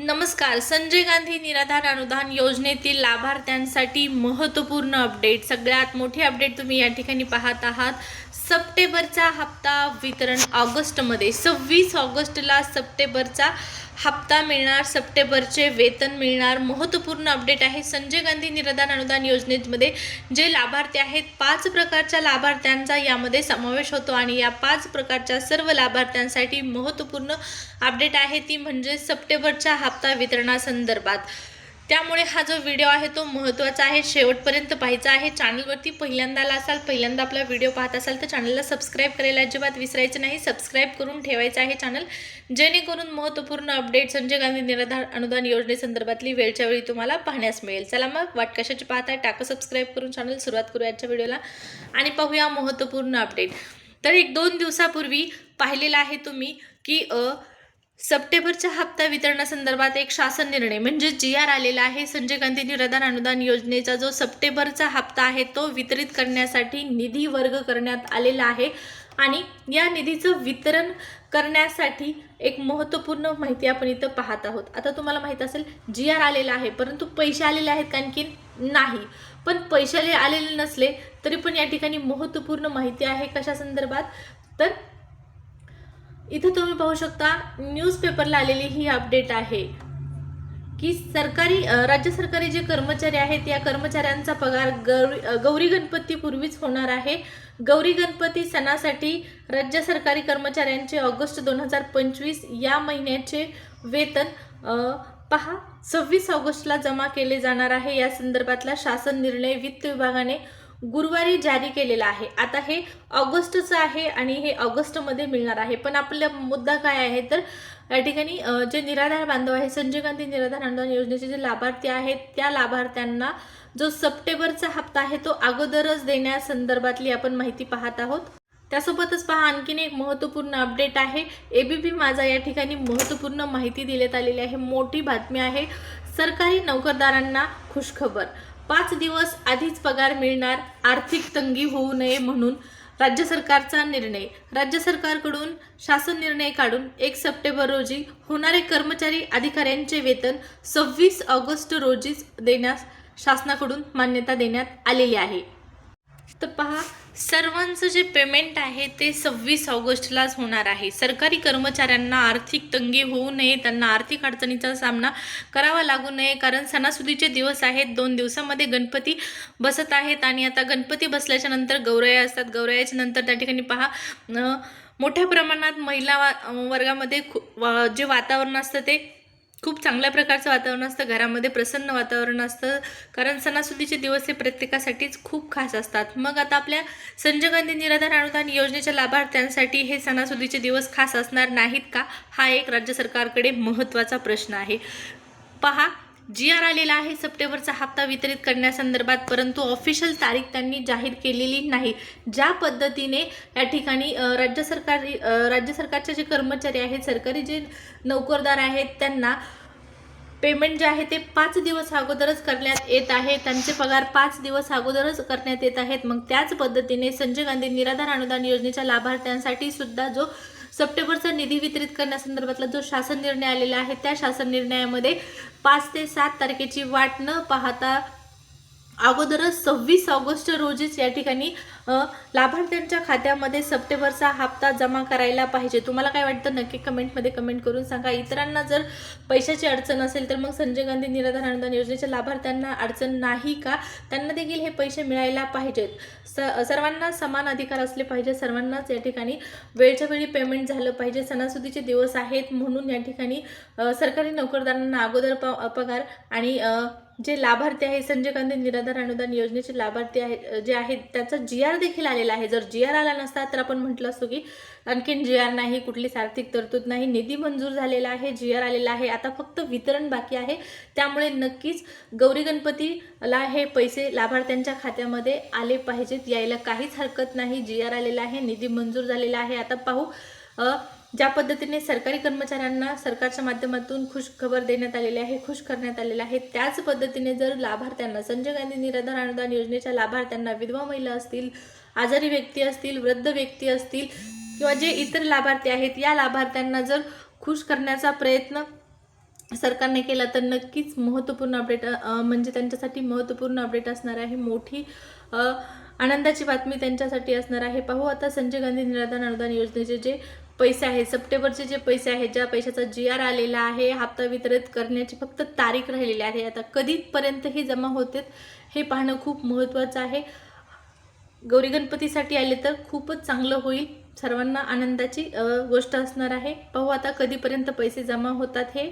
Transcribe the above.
नमस्कार संजय गांधी निराधार अनुदान योजनेतील लाभार्थ्यांसाठी महत्त्वपूर्ण अपडेट. सगळ्यात मोठी अपडेट तुम्ही या ठिकाणी पाहत आहात. सप्टेंबरचा हप्ता वितरण ऑगस्टमध्ये. सव्वीस ऑगस्टला सप्टेंबरचा हप्ता मिळणार सप्टेंबरचे वेतन मिळणार. महत्त्वपूर्ण अपडेट आहे संजय गांधी निराधार अनुदान योजनेमध्ये जे लाभार्थी आहेत पाच प्रकारच्या लाभार्थ्यांचा यामध्ये समावेश होतो आणि या पाच प्रकारच्या सर्व लाभार्थ्यांसाठी महत्त्वपूर्ण अपडेट आहे ती म्हणजे सप्टेंबरच्या हप्ता वितरणासंदर्भात. त्यामुळे हा जो व्हिडिओ आहे तो महत्त्वाचा आहे. शेवटपर्यंत पाहायचा आहे. चॅनलवरती पहिल्यांदा आला असाल पहिल्यांदा आपला व्हिडिओ पाहत असाल तर चॅनलला सबस्क्राईब करायला अजिबात विसरायचं नाही. सबस्क्राईब करून ठेवायचं आहे चॅनल जेणेकरून महत्त्वपूर्ण अपडेट संजय गांधी निराधार अनुदान योजनेसंदर्भातली वेळच्या वेळी तुम्हाला पाहण्यास मिळेल. चला मग वाट कशाची पाहताय? टाका सबस्क्राईब करून चॅनल सुरुवात करू आजच्या व्हिडिओला आणि पाहूया महत्त्वपूर्ण अपडेट तर एक दोन दिवसापूर्वी पाहिलेलं आहे तुम्ही की अ, सप्टेंबरच्या हप्ता वितरणासंदर्भात एक शासन निर्णय म्हणजे जी आर आलेला आहे संजय गांधी निराधार अनुदान योजनेचा जो सप्टेंबरचा हप्ता आहे तो वितरित करण्यासाठी निधी वर्ग करण्यात आलेला आहे. आणि या निधीचं वितरण करण्यासाठी एक महत्त्वपूर्ण माहिती आपण इथं पाहत आहोत. आता तुम्हाला माहीत असेल जी आर आलेला आहे परंतु पैसे आलेले आहेत कारण की नाही. पण पैसे आलेले नसले तरी पण या ठिकाणी महत्त्वपूर्ण माहिती आहे कशा संदर्भात? तर इथं तुम्ही पाहू शकता न्यूजपेपरला आलेली ही अपडेट आहे की सरकारी राज्य सरकारी जे कर्मचारी आहेत या कर्मचाऱ्यांचा पगार गौरी गौरी गणपतीपूर्वीच होणार आहे. गौरी गणपती सणासाठी राज्य सरकारी कर्मचाऱ्यांचे ऑगस्ट दोन हजार पंचवीस या महिन्याचे वेतन पहा सव्वीस ऑगस्टला जमा केले जाणार आहे. या संदर्भातला शासन निर्णय वित्त विभागाने गुरुवारी जारी केलेला आहे. आता हे ऑगस्टचं आहे आणि हे ऑगस्टमध्ये मिळणार आहे. पण आपला मुद्दा काय आहे? तर या ठिकाणी जे निराधार बांधव आहे संजय गांधी निराधार अनुदान योजनेचे जे लाभार्थी आहेत त्या लाभार्थ्यांना जो सप्टेंबरचा हप्ता आहे तो अगोदरच देण्यासंदर्भातली आपण माहिती पाहत आहोत. त्यासोबतच पहा आणखीन एक महत्त्वपूर्ण अपडेट आहे. एबीपी माझा या ठिकाणी महत्त्वपूर्ण माहिती देण्यात आलेली आहे. मोठी बातमी आहे सरकारी नोकरदारांना खुशखबर. पाच दिवस आधीच पगार मिळणार आर्थिक तंगी होऊ नये म्हणून राज्य सरकारचा निर्णय. राज्य सरकारकडून शासन निर्णय काढून एक सप्टेंबर रोजी होणारे कर्मचारी अधिकाऱ्यांचे वेतन सव्वीस ऑगस्ट रोजीच देण्यास शासनाकडून मान्यता देण्यात आलेली आहे. तर पहा सर्वांचं जे पेमेंट आहे ते सव्वीस ऑगस्टलाच होणार आहे. सरकारी कर्मचाऱ्यांना आर्थिक तंगी होऊ नये त्यांना आर्थिक अडचणीचा सामना करावा लागू नये कारण सणासुदीचे दिवस आहेत दोन दिवसामध्ये गणपती बसत आहेत आणि आता गणपती बसल्याच्या नंतर गौरया असतात. गौरयाच्या नंतर त्या ठिकाणी पहा मोठ्या प्रमाणात महिला वा- वर्गामध्ये खू वा- जे वातावरण असतं ते खूप चांगल्या प्रकारचं वातावरण असतं घरामध्ये प्रसन्न वातावरण असतं. कारण सणासुदीचे दिवस हे प्रत्येकासाठीच खूप खास असतात. मग आता आपल्या संजय गांधी निराधार अनुदान योजनेच्या लाभार्थ्यांसाठी हे सणासुदीचे दिवस खास असणार नाहीत का? हा एक राज्य सरकारकडे महत्त्वाचा प्रश्न आहे. पहा जी आर आलेला आहे. सप्टेंबरचा हप्ता वितरित करण्यासंदर्भात परंतु ऑफिशियल तारीख त्यांनी जाहीर केलेली नाही. ज्या पद्धतीने या ठिकाणी राज्य सरकारी राज्य सरकारचे जे कर्मचारी आहेत सरकारी जे नोकरदार आहेत त्यांना पेमेंट जे आहे ते पाच दिवस अगोदरच करण्यात येत आहे. त्यांचे पगार पाच दिवस अगोदरच करण्यात येत आहेत. मग त्याच पद्धतीने संजय गांधी निराधार अनुदान योजनेच्या लाभार्थ्यांसाठी सुद्धा जो सप्टेंबरचा निधी वितरित करण्यासंदर्भातला जो शासन निर्णय आलेला आहे त्या शासन निर्णयामध्ये पाच ते सात तारखेची वाट न पाहता अगोदरच सव्वीस ऑगस्ट रोजीच या ठिकाणी लाभार्थ्यांच्या खात्यामध्ये सप्टेंबरचा हप्ता जमा करायला पाहिजे. तुम्हाला काय वाटतं? नक्की कमेंटमध्ये कमेंट करून सांगा. इतरांना जर पैशाची अडचण असेल तर मग संजय गांधी निराधार अनुदान योजनेच्या लाभार्थ्यांना अडचण नाही का? त्यांना देखील हे पैसे मिळायला पाहिजेत स सर्वांना समान अधिकार असले पाहिजे. सर्वांनाच या ठिकाणी वेळच्या वेळी पेमेंट झालं पाहिजे. सणासुदीचे दिवस आहेत म्हणून या ठिकाणी सरकारी नोकरदारांना अगोदर प पगार आणि जे लाभार्थी आहे संजय गांधी निराधार अनुदान योजनेचे लाभार्थी आहेत जे आहेत त्याचा जी आर देखील आलेला आहे. जर जी आर आला नसता तर आपण म्हटलं असतो की आणखीन जी आर नाही कुठलीच आर्थिक तरतूद नाही निधी मंजूर झालेला आहे जी आर आलेला आहे. आता फक्त वितरण बाकी आहे. त्यामुळे नक्कीच गौरी गणपतीला हे पैसे लाभार्थ्यांच्या खात्यामध्ये आले पाहिजेत. यायला काहीच हरकत नाही. जी आर आलेला आहे निधी मंजूर झालेला आहे. आता पाहू ज्या पद्धतीने सरकारी कर्मचाऱ्यांना सरकारच्या माध्यमातून खुश खबर देण्यात आलेली आहे खुश करण्यात आलेलं आहे त्याच पद्धतीने जर लाभार्थ्यांना संजय गांधी निराधार अनुदान योजनेच्या लाभार्थ्यांना विधवा महिला असतील आजारी व्यक्ती असतील वृद्ध व्यक्ती असतील किंवा जे इतर लाभार्थी आहेत या लाभार्थ्यांना जर खुश करण्याचा प्रयत्न सरकारने केला तर नक्कीच महत्त्वपूर्ण अपडेट म्हणजे त्यांच्यासाठी महत्त्वपूर्ण अपडेट असणार आहे. मोठी आनंदाची बातमी त्यांच्यासाठी असणार आहे. पाहू आता संजय गांधी निराधार अनुदान योजनेचे जे पैसे आहेत. सप्टेंबरचे जे पैसे आहेत ज्या पैशाचा जी आर आलेला आहे हप्ता वितरित करण्याची फक्त तारीख राहिलेली आहे. आता कधीपर्यंत हे जमा होते हे पाहणं खूप महत्त्वाचं आहे. गौरी गणपतीसाठी आले तर खूपच चांगलं होईल. सर्वांना आनंदाची गोष्ट असणार आहे. पाहू आता कधीपर्यंत पैसे जमा होतात हे.